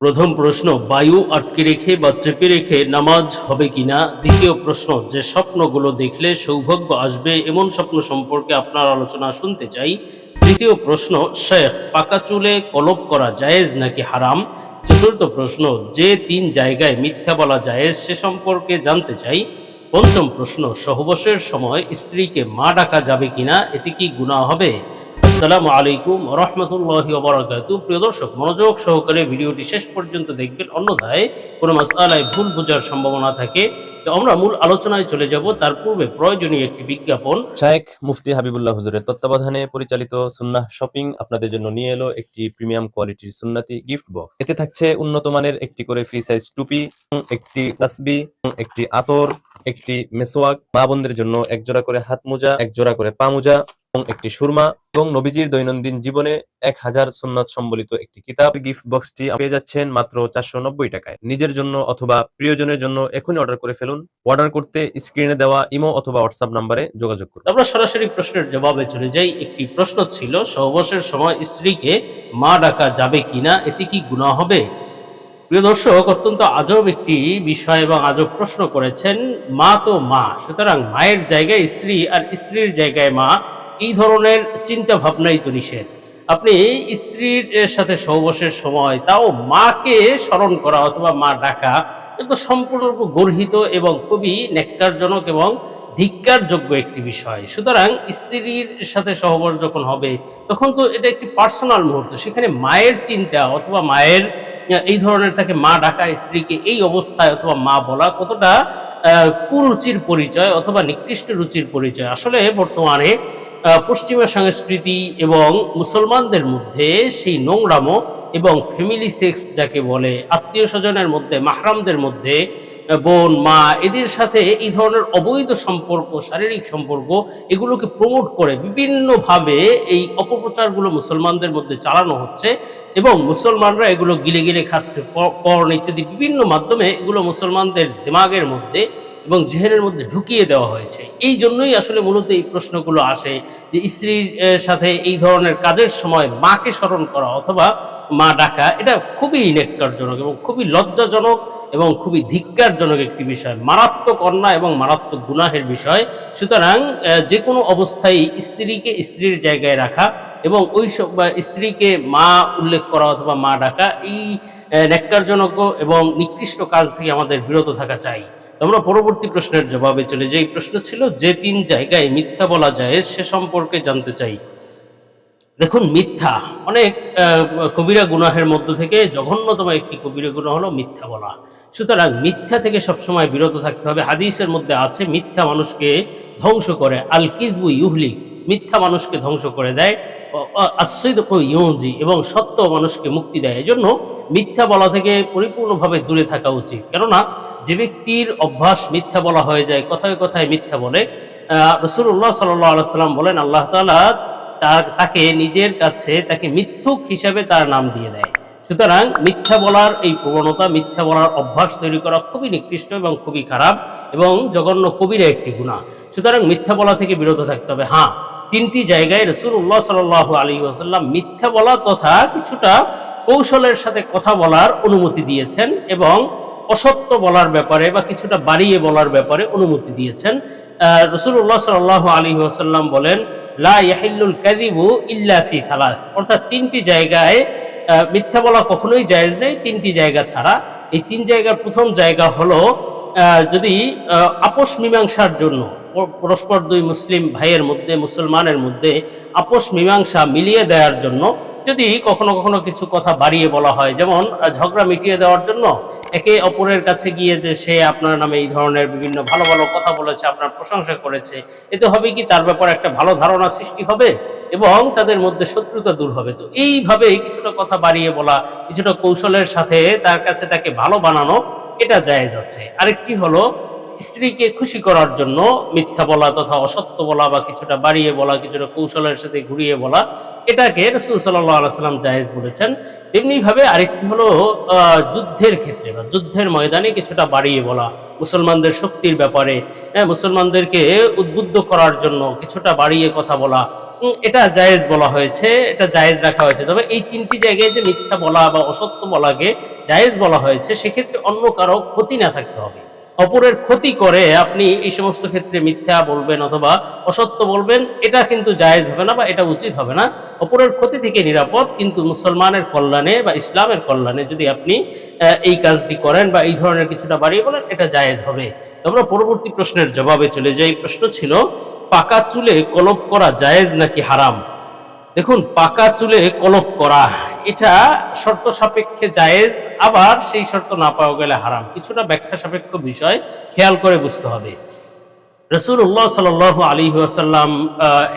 প্রথম প্রশ্ন, বায়ু আটকে রেখে বা চেপে রেখে নামাজ হবে কিনা? দ্বিতীয় প্রশ্ন, যে স্বপ্নগুলো দেখলে সৌভাগ্য আসবে এমন স্বপ্ন সম্পর্কে আপনার আলোচনা শুনতে চাই। তৃতীয় প্রশ্ন, শেখ, পাকা চুলে কলপ করা জায়েজ নাকি হারাম? চতুর্থ প্রশ্ন, যে তিন জায়গায় মিথ্যা বলা জায়েজ সে সম্পর্কে জানতে চাই। পঞ্চম প্রশ্ন, সহবাসের সময় স্ত্রীকে মা ডাকা যাবে কিনা? এতে কি গুনাহ হবে? আসসালামু আলাইকুম রহমতুল্লাহি ওবরাকাতু প্রিয় দর্শক, মনোযোগ সহকারে ভিডিওটি শেষ পর্যন্ত দেখবেন। অন্যথায় কোনো মাসালায় ভুল বোঝার সম্ভাবনা থাকে। তো আমরা মূল আলোচনায় চলে যাব। তার পূর্বে প্রয়োজনীয় একটি বিজ্ঞাপন। শায়েখ মুফতি হাবিবুল্লাহ হুজুরের তত্ত্বাবধানে পরিচালিত সুন্নাহ শপিং আপনাদের জন্য নিয়ে এলো একটি প্রিমিয়াম কোয়ালিটির সুন্নাতি গিফট বক্স। এতে থাকছে উন্নত মানের একটি করে ফ্রি সাইজ টুপি, একটি তাসবি, একটি আতর, একটি মেসোয়াক মা বোনদের জন্য এক জোড়া করে হাত মোজা এক জোড়া করে পা মোজা এবং একটি সুরমা এবং নবীজির দৈনন্দিন জীবনে এক হাজার সুন্নত সম্বলিত একটি কিতাব। গিফট বক্সটি পেয়ে যাচ্ছেন মাত্র চারশো নব্বই টাকায়। নিজের জন্য অথবা প্রিয়জনের জন্য এখনই অর্ডার করে ফেলুন। অর্ডার করতে স্ক্রিনে দেওয়া ইমো অথবা হোয়াটসঅ্যাপ নাম্বারে যোগাযোগ করুন। আমরা সরাসরি প্রশ্নের জবাবে চলে যাই। একটি প্রশ্ন ছিল, সহবাসের সময় স্ত্রীকে মা ডাকা যাবে কিনা, এতে কি গুনাহ হবে? প্রিয় দর্শক, অত্যন্ত আজব একটি বিষয় এবং আজব প্রশ্ন করেছেন, মা তো মা, সুতরাং মায়ের জায়গায় স্ত্রী আর স্ত্রীর জায়গায় মা এই ধরনের চিন্তা ভাবনাই তো নিষেধ। আপনি স্ত্রীর সাথে সহবাসের সময় তাও মাকে স্মরণ করা অথবা মা ডাকা, এটা সম্পূর্ণরূপে গর্হিত এবং খুবই নেককারজনক এবং ধিক্কারযোগ্য একটি বিষয়। সুতরাং স্ত্রীর সাথে সহবাস যখন হবে, তখন তো এটা একটি পার্সোনাল মুহূর্ত। সেখানে মায়ের চিন্তা অথবা মায়ের, এই ধরনের তাকে মা ডাকা, স্ত্রীকে এই অবস্থায় অথবা মা বলা কতটা কুরুচির পরিচয় অথবা নিকৃষ্ট রুচির পরিচয়। আসলে বর্তমানে পশ্চিমা সংস্কৃতি এবং মুসলমানদের মধ্যে সেই নোংরামো এবং ফ্যামিলি সেক্স যাকে বলে, আত্মীয় স্বজনের মধ্যে, মাহরামদের মধ্যে বোন, মা, এদের সাথে এই ধরনের অবৈধ সম্পর্ক, শারীরিক সম্পর্ক, এগুলোকে প্রমোট করে বিভিন্নভাবে এই অপপ্রচারগুলো মুসলমানদের মধ্যে চালানো হচ্ছে এবং মুসলমানরা এগুলো গিলে গিলে খাচ্ছে পর্ন ইত্যাদি বিভিন্ন মাধ্যমে এগুলো মুসলমানদের দিমাগের মধ্যে এবং জেহেনের মধ্যে ঢুকিয়ে দেওয়া হয়েছে। এই জন্যই আসলে মূলত এই প্রশ্নগুলো আসে যে স্ত্রীর সাথে এই ধরনের কাজের সময় মাকে স্মরণ করা অথবা মা ডাকা, এটা খুবই নেককারজনক এবং খুবই লজ্জাজনক এবং খুবই ধিক্কারজনক একটি বিষয়। মারাত্মক অন্যায় এবং মারাত্মক গুনাহের বিষয়। সুতরাং যে কোনো অবস্থায় স্ত্রীকে স্ত্রীর জায়গায় রাখা এবং ওই সব স্ত্রীকে মা উল্লেখ করা অথবা মা ডাকা, এই ন্যাক্কারজনক এবং নিকৃষ্ট কাজ থেকে আমাদের বিরত থাকা চাই। আমরা পরবর্তী প্রশ্নের জবাবে চলে যাই প্রশ্ন ছিল, যে তিন জায়গায় মিথ্যা বলা যায়, সে সম্পর্কে জানতে চাই। দেখুন, মিথ্যা অনেক কবিরা গুনাহের মধ্য থেকে জঘন্যতম একটি কবিরা গুনাহ হলো মিথ্যা বলা। সুতরাং মিথ্যা থেকে সবসময় বিরত থাকতে হবে। হাদিসের মধ্যে আছে, মিথ্যা মানুষকে ধ্বংস করে। আল কিদবু ইউহলিক। মিথ্যা মানুষকে ধ্বংস করে দেয়। আশ্রিত ইউজি এবং সত্য মানুষকে মুক্তি দেয়। এজন্য মিথ্যা বলা থেকে পরিপূর্ণভাবে দূরে থাকা উচিত। কেননা, যে ব্যক্তির অভ্যাস মিথ্যা বলা হয়ে যায়, কথায় কথায় মিথ্যা বলে রসুল্লাহ সাল্লাম বলেন, আল্লাহ তালা তার, তাকে নিজের কাছে, তাকে মিথ্যুক হিসাবে তার নাম দিয়ে দেয়। সুতরাং মিথ্যা বলার এই প্রবণতা, মিথ্যা বলার অভ্যাস তৈরি করা খুবই নিকৃষ্ট এবং খুবই খারাপ এবং জঘন্য কবিরা একটি গুণা সুতরাং মিথ্যা বলা থেকে বিরত থাকতে হবে। হ্যাঁ তিনটি জায়গায় রসুল্লাহ সাল আলী ওসাল্লাম মিথ্যা বলা তথা কিছুটা কৌশলের সাথে কথা বলার অনুমতি দিয়েছেন এবং অসত্য বলার ব্যাপারে বা কিছুটা বাড়িয়ে বলার ব্যাপারে অনুমতি দিয়েছেন। রসুল্লাহ সাল আলী ওসাল্লাম বলেন, লা ইয়াহিল্লুল কাদিবু ইল্লা ফি থালাথ অর্থাৎ তিনটি জায়গায় মিথ্যা বলা কখনোই জায়েজ নেই, তিনটি জায়গা ছাড়া। এই তিন জায়গার প্রথম জায়গা হলো যদি আপোষ মীমাংসার জন্য পরস্পর দুই মুসলিম ভাইয়ের মধ্যে, মুসলমানের মধ্যে আপোষ মীমাংসা মিলিয়ে দেওয়ার জন্য যদি কখনো কখনো কিছু কথা বাড়িয়ে বলা হয়, যেমন, ঝগড়া মিটিয়ে দেওয়ার জন্য একে অপরের কাছে গিয়ে যে সে আপনার নামে এই ধরনের বিভিন্ন ভালো ভালো কথা বলেছে, আপনার প্রশংসা করেছে এতে হবে কি তার ব্যাপারে একটা ভালো ধারণা সৃষ্টি হবে এবং তাদের মধ্যে শত্রুতা দূর হবে। তো এইভাবেই কিছুটা কথা বাড়িয়ে বলা, কিছুটা কৌশলের সাথে তার কাছে তাকে ভালো বানানো এটা জায়েজ আছে। আরেকটি হলো স্ত্রীকে খুশি করার জন্য মিথ্যা বলা তথা অসত্য বলা বা কিছুটা বাড়িয়ে বলা কিছুটা কৌশলের সাথে ঘুরিয়ে বলা এটাকে রসুল সাল্লাহ সাল্লাম জায়েজ বলেছেন। তেমনিভাবে আরেকটি হলো যুদ্ধের ক্ষেত্রে বা যুদ্ধের ময়দানে কিছুটা বাড়িয়ে বলা মুসলমানদের শক্তির ব্যাপারে হ্যাঁ, মুসলমানদেরকে উদ্বুদ্ধ করার জন্য কিছুটা বাড়িয়ে কথা বলা এটা জায়েজ বলা হয়েছে এটা জায়েজ রাখা হয়েছে। তবে এই তিনটি জায়গায় যে মিথ্যা বলা বা অসত্য বলাকে জায়েজ বলা হয়েছে সেক্ষেত্রে অন্য কারও ক্ষতি না থাকতে হবে। অপরের ক্ষতি করে আপনি এই সমস্ত ক্ষেত্রে মিথ্যা বলবেন অথবা অসত্য বলবেন, এটা কিন্তু জায়েজ হবে না বা এটা উচিত হবে না। অপরের ক্ষতি থেকে নিরাপদ, কিন্তু মুসলমানের কল্যাণে বা ইসলামের কল্যাণে যদি আপনি এই কাজটি করেন বা এই ধরনের কিছুটা বাড়িয়ে বলেন, এটা জায়েজ হবে। আমরা পরবর্তী প্রশ্নের জবাবে চলে যাই। প্রশ্ন ছিল, পাকা চুলে কলপ করা জায়েজ নাকি হারাম? দেখুন, পাকা চুলে কলপ করা এটা শর্ত সাপেক্ষে জায়েজ, আবার সেই শর্ত না পাওয়া গেলে হারাম। কিছুটা ব্যাখ্যা সাপেক্ষ বিষয়, খেয়াল করে বুঝতে হবে। রসুল্লাহ সাল আলী আসাল্লাম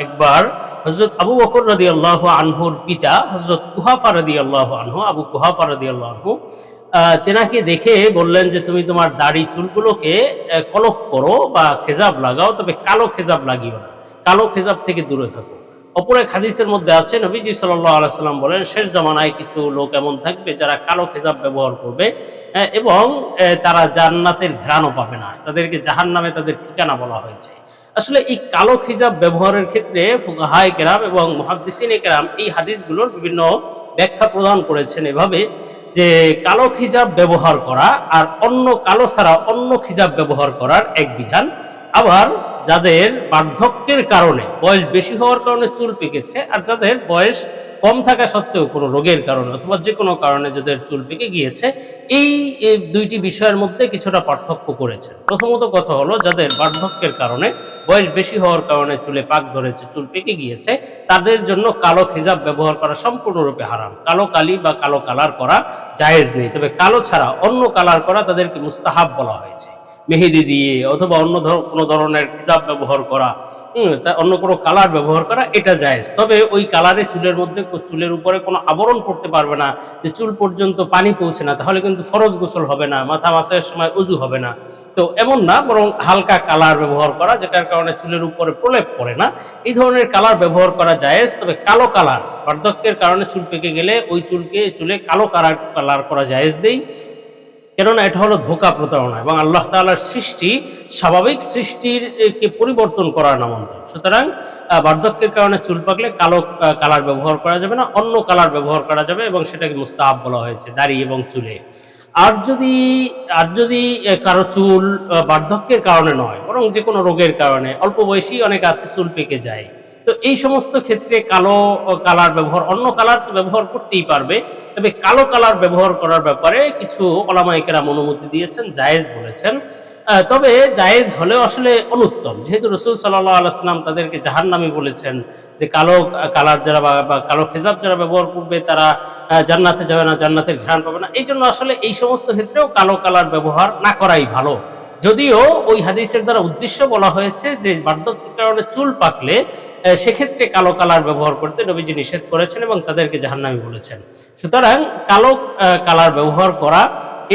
একবার হজরত আবু বকর রদি আল্লাহ আনহুর পিতা হজরত কুহাফা রদি আল্লাহ আনহু, আবু কুহাফা রদি আল্লাহ আনহু তেনাকে দেখে বললেন যে, তুমি তোমার দাড়ি চুলগুলোকে কলক করো বা খেজাব লাগাও, তবে কালো খেজাব লাগিও না। কালো খেজাব থেকে দূরে থাকো। অপর এক হাদিসের মধ্যে আছে নবীজি সাল্লাহ আলাইসাল্লাম বলেন শেষ জামানায় কিছু লোক এমন থাকবে যারা কালো খেজাব ব্যবহার করবে আহ, এবং তারা জান্নাতের ঘ্রাণও পাবে না। তাদেরকে জাহান নামে তাদের ঠিকানা বলা হয়েছে। আসলে এই কালো খিজাব ব্যবহারের ক্ষেত্রে ফুকাহাই কেরাম এবং মহাদ্দিসিনে কেরাম এই হাদিসগুলোর বিভিন্ন ব্যাখ্যা প্রদান করেছেন এভাবে যে কালো খিজাব ব্যবহার করা আর অন্য কালো ছাড়া অন্য খিজাব ব্যবহার করার এক বিধান। আবার যাদের বার্ধক্যের কারণে বয়স বেশি হওয়ার কারণে চুল পেকেছে আর যাদের বয়স কম থাকা সত্ত্বেও কোনো রোগের কারণে অথবা যে কোনো কারণে যাদের চুল পেকে গিয়েছে, এই দুইটি বিষয়ের মধ্যে কিছুটা পার্থক্য করেছে প্রথমত কথা হলো, যাদের বার্ধক্যের কারণে বয়স বেশি হওয়ার কারণে চুলে পাক ধরেছে, চুল পেকে গিয়েছে, তাদের জন্য কালো খিজাব ব্যবহার করা সম্পূর্ণরূপে হারাম। কালো কালি বা কালো কালার করা জায়েজ নেই, তবে কালো ছাড়া অন্য কালার করা তাদেরকে মুস্তাহাব বলা হয়েছে। মেহেদি দিয়ে অথবা অন্য কোনো ধরনের খিজাব ব্যবহার করা তা অন্য কোনো কালার ব্যবহার করা, এটা জায়েজ। তবে ওই কালারে চুলের মধ্যে চুলের উপরে কোনো আবরণ পড়তে পারবে না, যে চুল পর্যন্ত পানি পৌঁছে না, তাহলে কিন্তু ফরজ গোসল হবে না, মাথা মাসের সময় উজু হবে না। তো এমন না, বরং হালকা কালার ব্যবহার করা, যেটার কারণে চুলের উপরে প্রলেপ পড়ে না। এই ধরনের কালার ব্যবহার করা জায়েজ, তবে কালো কালার বার্ধক্যের কারণে চুল পেকে গেলে ওই চুলকে, চুলে কালো কালার কালার করা জায়েজ দেই কেননা এটা হলো ধোকা প্রতারণা এবং আল্লাহ তাআলার সৃষ্টি স্বাভাবিক সৃষ্টির কে পরিবর্তন করার নামান্তর সুতরাং বার্ধক্যের কারণে চুল পাকলে কালো কালার ব্যবহার করা যাবে না, অন্য কালার ব্যবহার করা যাবে এবং সেটাকে মুস্তাহাব বলা হয়েছে, দাড়ি এবং চুলে। আর যদি আর যদি কারও চুল বার্ধক্যের কারণে নয়, বরং যে কোনো রোগের কারণে, অল্প বয়সী অনেক আছে, চুল পেকে যায়। তো এই সমস্ত ক্ষেত্রে কালো কালার ব্যবহার, অন্য কালার ব্যবহার করতেই পারবে। তবে কালো কালার ব্যবহার করার ব্যাপারে কিছু ওলামাইকেরাম অনুমতি দিয়েছেন, জায়েজ বলেছেন। তবে জায়েজ হলেও আসলে অনুত্তম। যেহেতু রসুল সাল্লাহ আলাইসলাম তাদেরকে জাহান্নামি বলেছেন যে কালো কালার যারা বা বা কালো খেজাব যারা ব্যবহার করবে, তারা জান্নাতে যাবে না, জান্নাতের ঘ্রাণ পাবে না। এই জন্য আসলে এই সমস্ত ক্ষেত্রেও কালো কালার ব্যবহার না করাই ভালো। যদিও ওই হাদিসের দ্বারা উদ্দেশ্য বলা হয়েছে যে বার্ধক্যের কারণে চুল পাকলে সেক্ষেত্রে কালো কালার ব্যবহার করতে নবীজি নিষেধ করেছেন এবং তাদেরকে জাহান্নামি বলেছেন। সুতরাং কালো কালার ব্যবহার করা,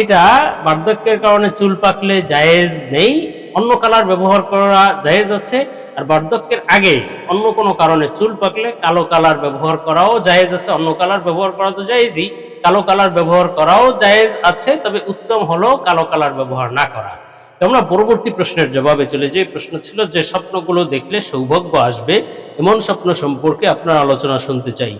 এটা বার্ধক্যের কারণে চুল পাকলে জায়েজ নেই, অন্য কালার ব্যবহার করা জায়েজ আছে, আর বার্ধক্যের আগে অন্য কোনো কারণে চুল পাকলে কালো কালার ব্যবহার করাও জায়েজ আছে, অন্য কালার ব্যবহার করা তো জায়েজই, কালো কালার ব্যবহার করাও জায়েজ আছে, তবে উত্তম হলো কালো কালার ব্যবহার না করা। আমরা পরবর্তী প্রশ্নের জবাবে চলে যাই প্রশ্ন ছিল, যে স্বপ্নগুলো দেখলে সৌভাগ্য আসবে, এমন স্বপ্ন সম্পর্কে আপনার আলোচনা শুনতে চাই।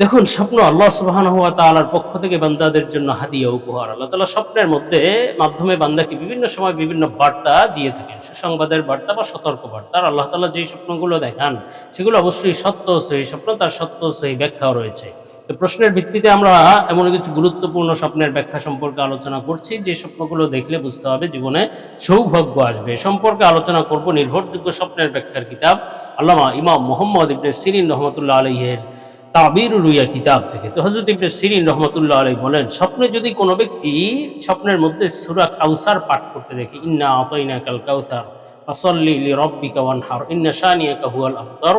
দেখুন, স্বপ্ন আল্লাহ সুবাহান হওয়া তালার পক্ষ থেকে বান্দাদের জন্য হাদিয়া, উপহার। আল্লাহ তালা স্বপ্নের মধ্যে মাধ্যমে বান্দাকে বিভিন্ন সময় বিভিন্ন বার্তা দিয়ে থাকেন। সুসংবাদের বার্তা বা সতর্ক বার্তা। আর আল্লাহ তালা যেই স্বপ্নগুলো দেখান, সেগুলো অবশ্যই সত্য সেই স্বপ্ন, তার সত্য সেই ব্যাখ্যাও রয়েছে। তো প্রশ্নের ভিত্তিতে আমরা এমন কিছু গুরুত্বপূর্ণ স্বপ্নের ব্যাখ্যা সম্পর্কে আলোচনা করছি। যে স্বপ্নগুলো দেখলে বুঝতে হবে জীবনে সৌভাগ্য আসবে। সম্পর্কে আলোচনা করব নির্ভরযোগ্য স্বপ্নের ব্যাখ্যার কিতাব আল্লামা ইমাম মোহাম্মদ ইবনে সিরিন রহমতুল্লাহ আলহের তাবির রুইয়া কিতাব থেকে। তো হজরত ইবনে সিরিন রহমতুল্লাহ আলাই বলেন, স্বপ্নে যদি কোনো ব্যক্তি স্বপ্নের মধ্যে সুরা কাউসার পাঠ করতে দেখে, ইন্না আতাইনা কাল কাউসার, ফাসল্লি রব্বিকা ইন্না শানিয়াকা হুয়াল আবতার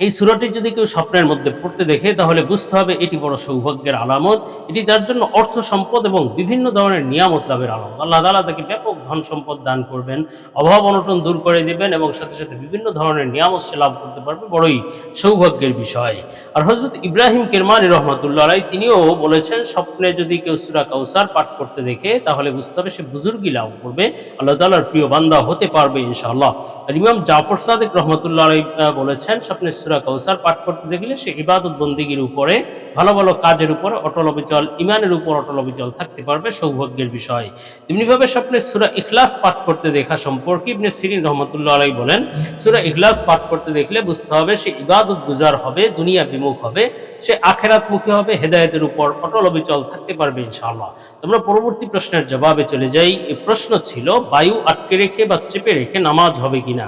এই সুরাটি যদি কেউ স্বপ্নের মধ্যে পড়তে দেখে তাহলে বুঝতে হবে এটি বড় সৌভাগ্যের আলামত। এটি তার জন্য অর্থ সম্পদ এবং বিভিন্ন ধরনের নিয়ামত লাভের আলামত। আল্লাহ তালা তাকে ব্যাপক ধন সম্পদ দান করবেন অভাব অনটন দূর করে দেবেন এবং সাথে সাথে বিভিন্ন ধরনের নিয়ামত সে লাভ করতে পারবে। বড়ই সৌভাগ্যের বিষয়। আর হজরত ইব্রাহিম কেরমানি রহমতুল্লাহ আলাই তিনিও বলেছেন স্বপ্নে যদি কেউ সুরা কাউসার পাঠ করতে দেখে তাহলে বুঝতে হবে সে বুজুর্গি লাভ করবে। আল্লাহ তালার প্রিয় বান্দা হতে পারবে ইনশাআল্লাহ। আর ইমাম জাফর সাদেক রহমতুল্লাহ আহ, বলেছেন স্বপ্নে সুরা কাউসার পাঠ করতে দেখলে সে ইবাদত বন্দিগির উপরে, ভালো ভালো কাজের উপরে অটল অবিচল ইমানের উপর অটল অবিচল থাকতে পারবে সৌভাগ্যের বিষয়। তেমনিভাবে স্বপ্নে সুরা ইখলাস পাঠ করতে দেখা সম্পর্কে ইবনে সিরিন রহমতুল্লাহ আলাই বলেন, সুরা ইখলাস পাঠ করতে দেখলে বুঝতে হবে সে ইবাদত গুজার হবে, দুনিয়া বিমুখ হবে, সে আখেরাত মুখী হবে, হেদায়েতের উপর অটল অবিচল থাকতে পারবে ইনশাআল্লাহ। তোমরা পরবর্তী প্রশ্নের জবাবে চলে যাই। এই প্রশ্ন ছিল, বায়ু আটকে রেখে বা চেপে রেখে নামাজ হবে কিনা?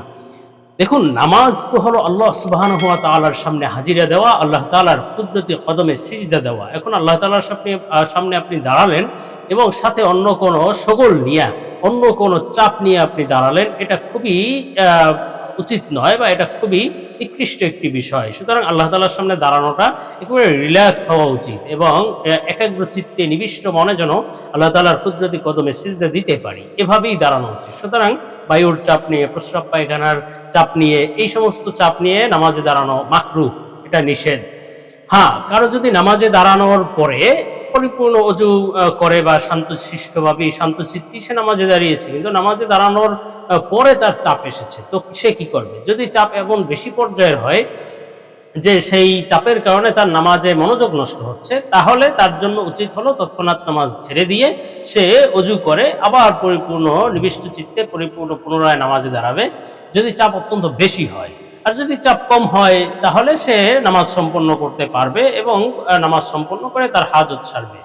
দেখুন, নামাজ তো হলো আল্লাহ সুবাহান হওয়া তালার সামনে হাজিরা দেওয়া, আল্লাহ তালার কুদরতি কদমে সিজদা দেওয়া। এখন আল্লাহ তালার সামনে সামনে আপনি দাঁড়ালেন এবং সাথে অন্য কোনো সগল নিয়ে, অন্য কোনো চাপ নিয়ে আপনি দাঁড়ালেন, এটা খুবই উচিত নয় বা এটা খুবই নিকৃষ্ট একটি বিষয়। সুতরাং আল্লাহ তালার সামনে দাঁড়ানোটা একেবারে রিল্যাক্স হওয়া উচিত এবং একাগ্র চিত্তে নিবিষ্ট মনে যেন আল্লাহ তালার কুদরতি কদমে সিজদা দিতে পারি। এভাবেই দাঁড়ানো উচিত। সুতরাং বায়ুর চাপ নিয়ে, প্রস্রাব পায়খানার চাপ নিয়ে, এই সমস্ত চাপ নিয়ে নামাজে দাঁড়ানো মাকরু এটা নিষেধ। হ্যাঁ কারও যদি নামাজে দাঁড়ানোর পরে পরিপূর্ণ অজু করে বা শান্তশিষ্টভাবে শান্তচিত্তি সে নামাজে দাঁড়িয়েছে। কিন্তু নামাজে দাঁড়ানোর পরে তার চাপ এসেছে। তো সে কি করবে? যদি চাপ এমন বেশি পর্যায়ের হয় যে সেই চাপের কারণে তার নামাজে মনোযোগ নষ্ট হচ্ছে, তাহলে তার জন্য উচিত হলো তৎক্ষণাৎ নামাজ ছেড়ে দিয়ে সে অজু করে, আবার পরিপূর্ণ নিবিষ্ট চিত্তে পরিপূর্ণ পুনরায় নামাজে দাঁড়াবে। যদি চাপ অত্যন্ত বেশি হয় আর যদি চাপ কম হয়, তাহলে সে নামাজ সম্পন্ন করতে পারবে এবং নামাজ সম্পন্ন করে তার হাজত ছাড়বে।